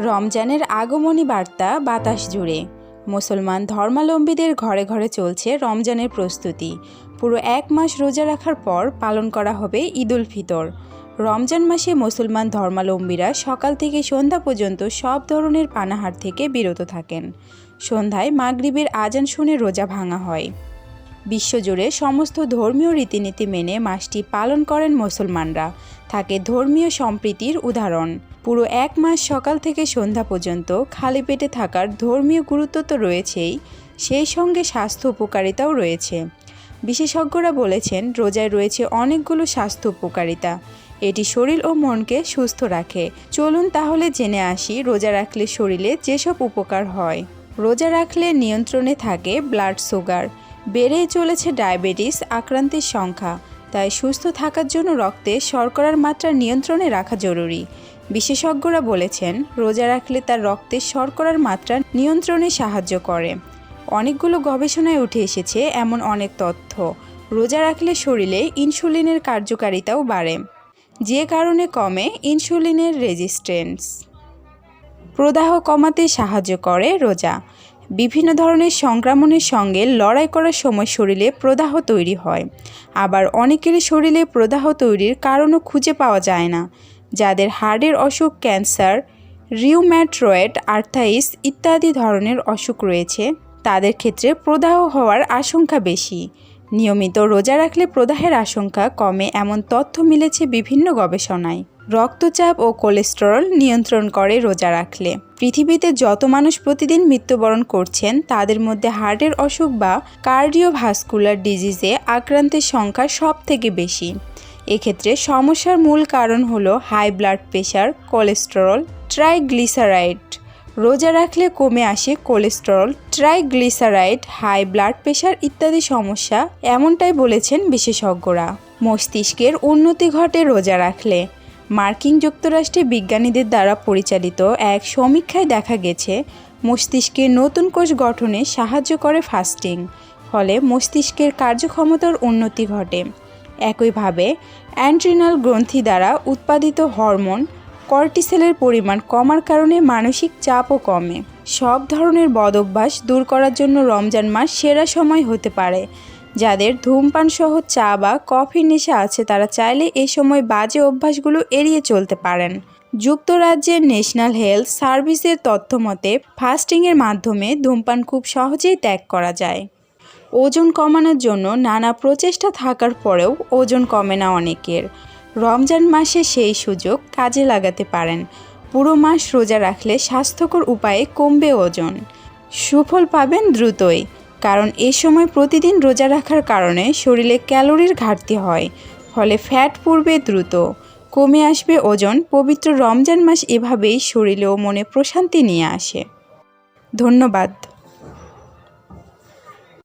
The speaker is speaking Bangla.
রমজানের আগমনী বার্তা বাতাস জুড়ে। মুসলমান ধর্মাবলম্বীদের ঘরে ঘরে চলছে রমজানের প্রস্তুতি। পুরো এক মাস রোজা রাখার পর পালন করা হবে ঈদুল ফিতর। রমজান মাসে মুসলমান ধর্মালম্বীরা সকাল থেকে সন্ধ্যা পর্যন্ত সব ধরনের পানাহার থেকে বিরত থাকেন। সন্ধ্যায় মাগরিবের আজান শুনে রোজা ভাঙা হয়। বিশ্বজুড়ে সমস্ত ধর্মীয় রীতিনীতি মেনে মাসটি পালন করেন মুসলমানরা। থাকে ধর্মীয় সম্প্রীতির উদাহরণ। পুরো এক মাস সকাল থেকে সন্ধ্যা পর্যন্ত খালি পেটে থাকার ধর্মীয় গুরুত্ব তো রয়েছেই, সেই সঙ্গে স্বাস্থ্য উপকারিতাও রয়েছে। বিশেষজ্ঞরা বলেছেন, রোজায় রয়েছে অনেকগুলো স্বাস্থ্য উপকারিতা। এটি শরীর ও মনকে সুস্থ রাখে। চলুন তাহলে জেনে আসি রোজা রাখলে শরীরে যেসব উপকার হয়। রোজা রাখলে নিয়ন্ত্রণে থাকে ব্লাড সুগার বেড়েই চলেছে ডায়াবেটিস আক্রান্তের সংখ্যা। তাই সুস্থ থাকার জন্য রক্তে শর্করার মাত্রা নিয়ন্ত্রণে রাখা জরুরি। বিশেষজ্ঞরা বলেছেন, রোজা রাখলে তার রক্তে শর্করার মাত্রা নিয়ন্ত্রণে সাহায্য করে। অনেকগুলো গবেষণায় উঠে এসেছে এমন অনেক তথ্য। রোজা রাখলে শরীরে ইনসুলিনের কার্যকারিতাও বাড়ে। যে কারণে কমে ইনসুলিনের রেজিস্ট্যান্স। প্রদাহ কমাতে সাহায্য করে রোজা। বিভিন্ন ধরনের সংক্রমণের সঙ্গে লড়াই করার সময় শরীরে প্রদাহ তৈরি হয়। আবার অনেকের শরীরে প্রদাহ তৈরির কারণও খুঁজে পাওয়া যায় না, যাদের হার্টের অসুখ, ক্যান্সার, রিউম্যাট্রয়েড আর্থাইস ইত্যাদি ধরনের অসুখ রয়েছে। তাদের ক্ষেত্রে প্রদাহ হওয়ার আশঙ্কা বেশি। নিয়মিত রোজা রাখলে প্রদাহের আশঙ্কা কমে এমন তথ্য মিলেছে বিভিন্ন গবেষণায়। রক্তচাপ ও কোলেস্টেরল নিয়ন্ত্রণ করে রোজা রাখলে। পৃথিবীতে যত মানুষ প্রতিদিন মৃত্যুবরণ করছেন, তাদের মধ্যে হার্টের অসুখ বা কার্ডিওভাস্কুলার ডিজিজে আক্রান্তের সংখ্যা সব থেকে বেশি। এক্ষেত্রে সমস্যার মূল কারণ হলো high blood pressure cholesterol, triglyceride. রোজা রাখলে কমে আসে cholesterol, triglyceride, high blood pressure ইত্যাদি সমস্যা, এমনটাই বলেছেন বিশেষজ্ঞরা। মস্তিষ্কের উন্নতি ঘটে রোজা রাখলে। মার্কিন যুক্তরাষ্ট্রে বিজ্ঞানীদের দ্বারা পরিচালিত এক সমীক্ষায় দেখা গেছে, মস্তিষ্কের নতুন কোষ গঠনে সাহায্য করে ফাস্টিং, ফলে মস্তিষ্কের কার্যক্ষমতার উন্নতি ঘটে। একইভাবে অ্যান্ট্রিনাল গ্রন্থি দ্বারা উৎপাদিত হরমোন কর্টিসেলের পরিমাণ কমার কারণে মানসিক চাপও কমে। সব ধরনের বদভ্যাস দূর করার জন্য রমজান মাস সেরা সময় হতে পারে। যাদের ধূমপান সহ চা বা কফির নেশা আছে, তারা চাইলে এই সময় বাজে অভ্যাসগুলো এড়িয়ে চলতে পারেন। যুক্তরাজ্যের ন্যাশনাল হেলথ সার্ভিসের তথ্য মতে, ফাস্টিংয়ের মাধ্যমে ধূমপান খুব সহজেই ত্যাগ করা যায়। ওজন কমানোর জন্য নানা প্রচেষ্টা থাকার পরেও ওজন কমে না অনেকের। রমজান মাসে সেই সুযোগ কাজে লাগাতে পারেন। পুরো মাস রোজা রাখলে স্বাস্থ্যকর উপায়ে কমবে ওজন। সুফল পাবেন দ্রুতই। কারণ এ সময় প্রতিদিন রোজা রাখার কারণে শরীরে ক্যালোরির ঘাটতি হয়, ফলে ফ্যাট পড়বে দ্রুত। কমে আসবে ওজন, পবিত্র রমজান মাস এভাবেই শরীরে ও মনে প্রশান্তি নিয়ে আসে। ধন্যবাদ।